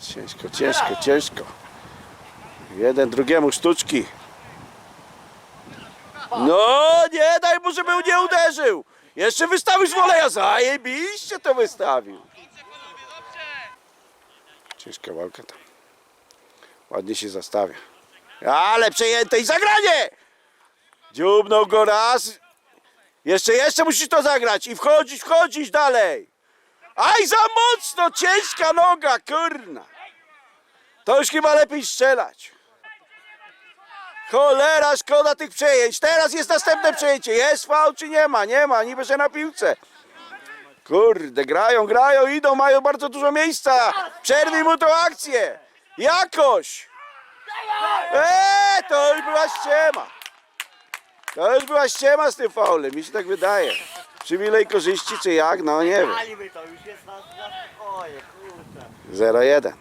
Ciężko, ciężko, ciężko. Jeden drugiemu sztuczki. No, nie daj mu, żeby nie uderzył. Jeszcze wystawił z woleja. Zajebiście to wystawił. Ciężka walka tam. Ładnie się zastawia. Ale przejęte i zagranie! Dziubnął go raz. Jeszcze, jeszcze musisz to zagrać i wchodzić, wchodzić dalej. Aj, za mocno, ciężka noga, kurna. To już chyba lepiej strzelać. Cholera, szkoda tych przejęć. Teraz jest następne przejęcie. Jest fał czy nie ma? Nie ma, niby że na piłce. Kurde, grają, grają, idą, mają bardzo dużo miejsca. Przerwij mu tą akcję. Jakoś. Eee, to już była ściema. To już była ściema z tym faulem, mi się tak wydaje. Przywilej korzyści czy jak? No nie wiem. Palimy to, już jest na, na spokoje, kurczę. 0-1.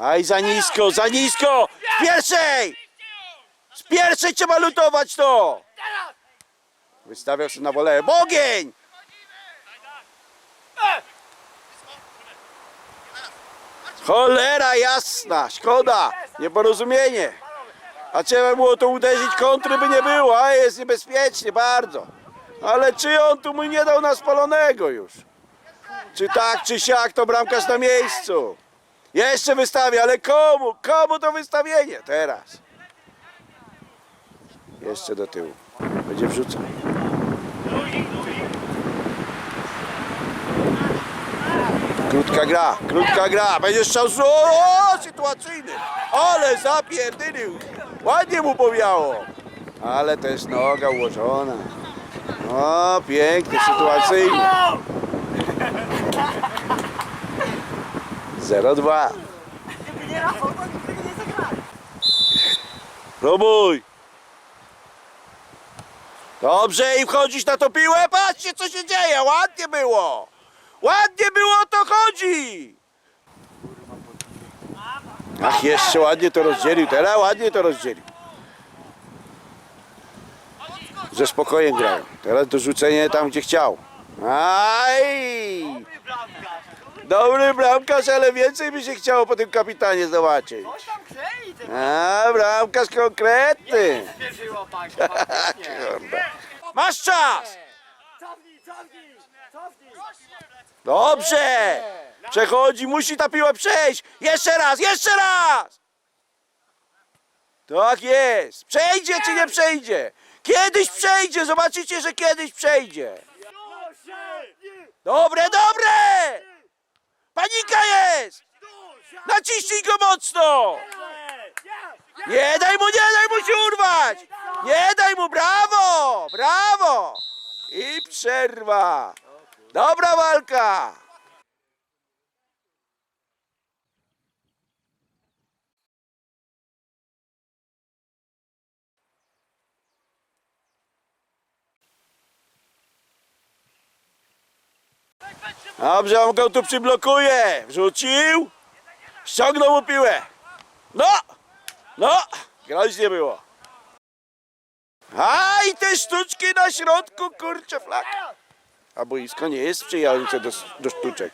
Aj, za nisko, za nisko! Z pierwszej! Z pierwszej trzeba lutować to! Wystawiał się na wolę. Bogień! Cholera jasna, szkoda, nieporozumienie. A trzeba było to uderzyć, kontry by nie było, a jest niebezpiecznie bardzo. Ale czy on tu mu nie dał na spalonego już? Czy tak, czy siak, to bramkarz na miejscu. Jeszcze wystawia, ale komu? Komu to wystawienie? Teraz. Jeszcze do tyłu. Będzie wrzucał. Krótka gra, krótka gra. Będzie strzał z... Sytuacyjny. Ale zapierdylił. Ładnie mu powiało. Ale też noga ułożona. O, pięknie, sytuacyjnie. 0-2. Gdyby nie Rafał, to nikt tego nie zagrali. Próbuj. Dobrze i wchodzisz na to piłę. Patrzcie co się dzieje. Ładnie było. Ładnie było to chodzi. Ach, jeszcze ładnie to rozdzielił. Teraz ładnie to rozdzielił. Ze spokojem grają. Teraz dorzucenie tam gdzie chciał. Aj! Dobry bramkarz, ale więcej by się chciało po tym kapitanie zobaczyć. Coś tam klei, ten A, bramkarz konkretny. Kurde. Masz czas! Cofnij, cofnij, cofnij. Dobrze! Przechodzi, musi ta piła przejść! Jeszcze raz, jeszcze raz! Tak jest! Przejdzie czy nie przejdzie? Kiedyś przejdzie, zobaczycie, że kiedyś przejdzie. Dobre, dobre! Panika jest! Naciśnij go mocno! Nie daj mu, nie daj mu się urwać! Nie daj mu, brawo! Brawo! I przerwa! Dobra walka! Dobrze, on go tu przyblokuje. Wrzucił. Ściągnął mu piłę. No! No! Groźnie było. A i te sztuczki na środku, kurczę flak. A boisko nie jest sprzyjające do, do sztuczek.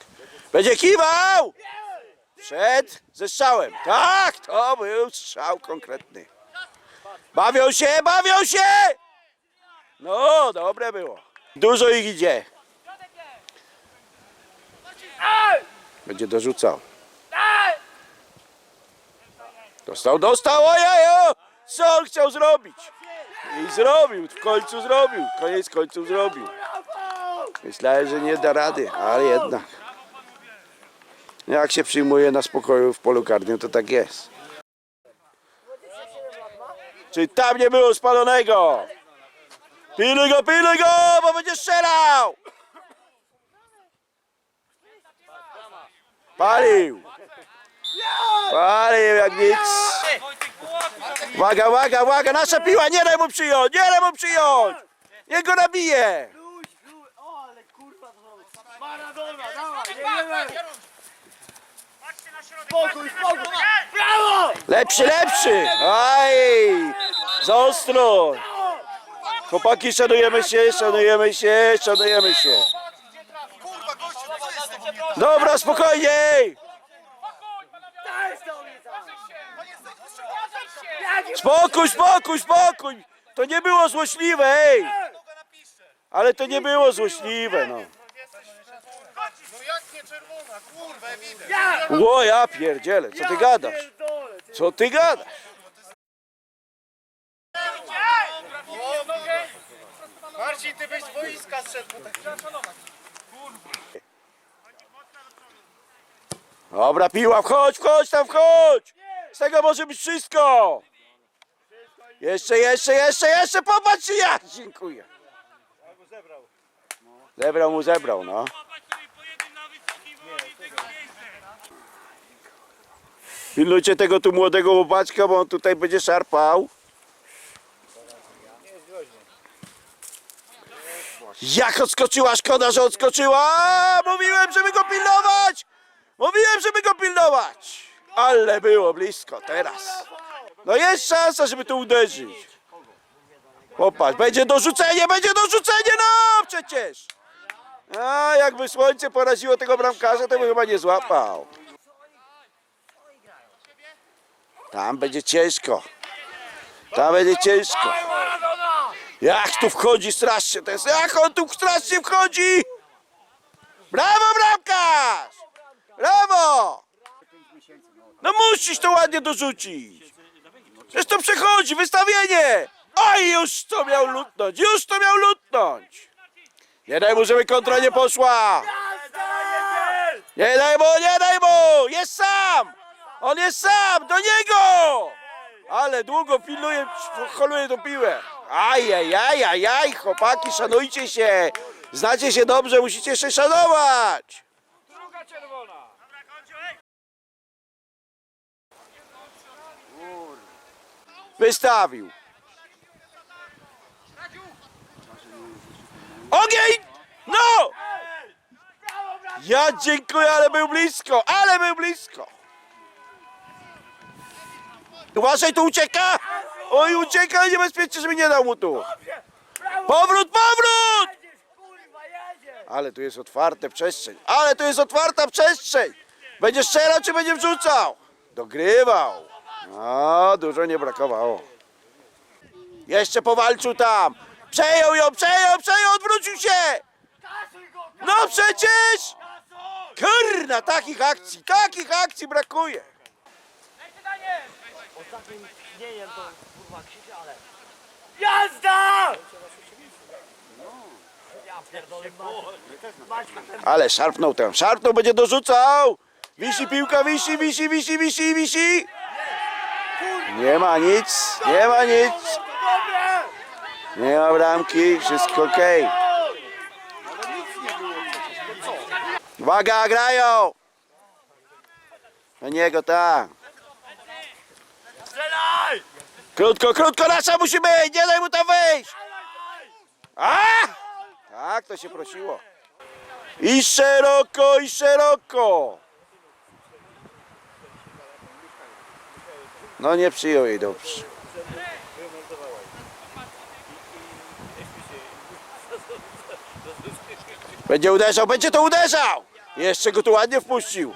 Będzie kiwał! Przed ze strzałem. Tak, to był strzał konkretny. Bawią się, bawią się! No, dobre było. Dużo ich idzie. Będzie dorzucał. Dostał, dostał, ojejo! Co on chciał zrobić? I zrobił, w końcu zrobił. Koniec końców zrobił. Myślałem, że nie da rady, ale jednak. Jak się przyjmuje na spokoju w polu karnym, to tak jest. Czy tam nie było spalonego? Piluj go, piluj go, bo będzie strzelał! Palił! Palił jak nic. Uwaga, uwaga, uwaga, nasza piła, nie daj mu przyjąć, nie daj mu przyjąć! Niech go nabije! Maradona, dawaj, jedziemy. Spokój, spokój. Brawo! Lepszy, lepszy! Aj! Za ostro! Chłopaki, szanujemy się, szanujemy się, szanujemy się. Dobra, tam. Spokój, spokój, spokój! To nie było złośliwe, ej! Ale to nie było złośliwe, no. No jak nie czerwona, kurwa, widać. Ło, ja pierdzielę, co ty gadasz? Co ty gadasz? Marcin, ty byś z boiska zszedł. bo tak- Dobra, piła, wchodź, wchodź tam, wchodź! Z tego może być wszystko! Jeszcze, jeszcze, jeszcze, jeszcze, popatrz ja! Dziękuję. Zebrał mu, zebrał, no. Pilnujcie tego tu młodego chłopaczka, bo on tutaj będzie szarpał. Jak odskoczyła, szkoda, że odskoczyła! Mówiłem, żeby go pilnować! Mówiłem, żeby go pilnować! Ale było blisko teraz. No jest szansa, żeby tu uderzyć. Popatrz, będzie dorzucenie, będzie dorzucenie, no przecież! A jakby słońce poraziło tego bramkarza, to by chyba nie złapał. Tam będzie ciężko. Tam będzie ciężko. Jak tu wchodzi strasznie, to jest, jak on tu strasznie wchodzi! Brawo, bramkarz! Brawo! No musisz to ładnie dorzucić. Przecież to przechodzi, wystawienie! Oj, już to miał lutnąć, już to miał lutnąć! Nie daj mu, żeby kontra nie poszła! Nie daj mu, nie daj mu! Jest sam! On jest sam! Do niego! Ale długo pilnuje, holuje tą piłę. Aj, aj, aj, aj, aj, chłopaki, szanujcie się! Znacie się dobrze, musicie się szanować! Wystawił. Ogień! No! Ja dziękuję, ale był blisko, ale był blisko. Uważaj, tu ucieka! Oj, ucieka, niebezpiecznie, żeby nie dał mu tu. Powrót, powrót! Ale tu jest otwarta przestrzeń, ale tu jest otwarta przestrzeń. Będzie strzelał, czy będzie wrzucał? Dogrywał. No, dużo nie brakowało. Jeszcze powalczył tam. Przejął ją, przejął, przejął, odwrócił się. No przecież! Kurna, takich akcji, takich akcji brakuje. Ostatnim tchnieniem to kurwa krzyczy, ale... Jazda! Ja pierdolę, Ale szarpnął tam, szarpnął, będzie dorzucał. Wisi piłka, wisi, wisi, wisi, wisi, wisi. Nie ma nic, nie ma nic. Nie ma bramki, wszystko okej. Uwaga, grają! Na niego tak. Krótko, krótko, nasza musi być! Nie daj mu tam wyjść! A! Tak, to się prosiło. I szeroko, i szeroko! No nie przyjął jej dobrze. Będzie uderzał, będzie to uderzał! Jeszcze go tu ładnie wpuścił.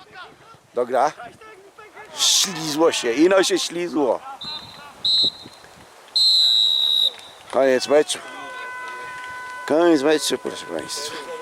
Dobra. Ślizło się, ino się ślizło. Koniec meczu. Koniec meczu, proszę Państwa.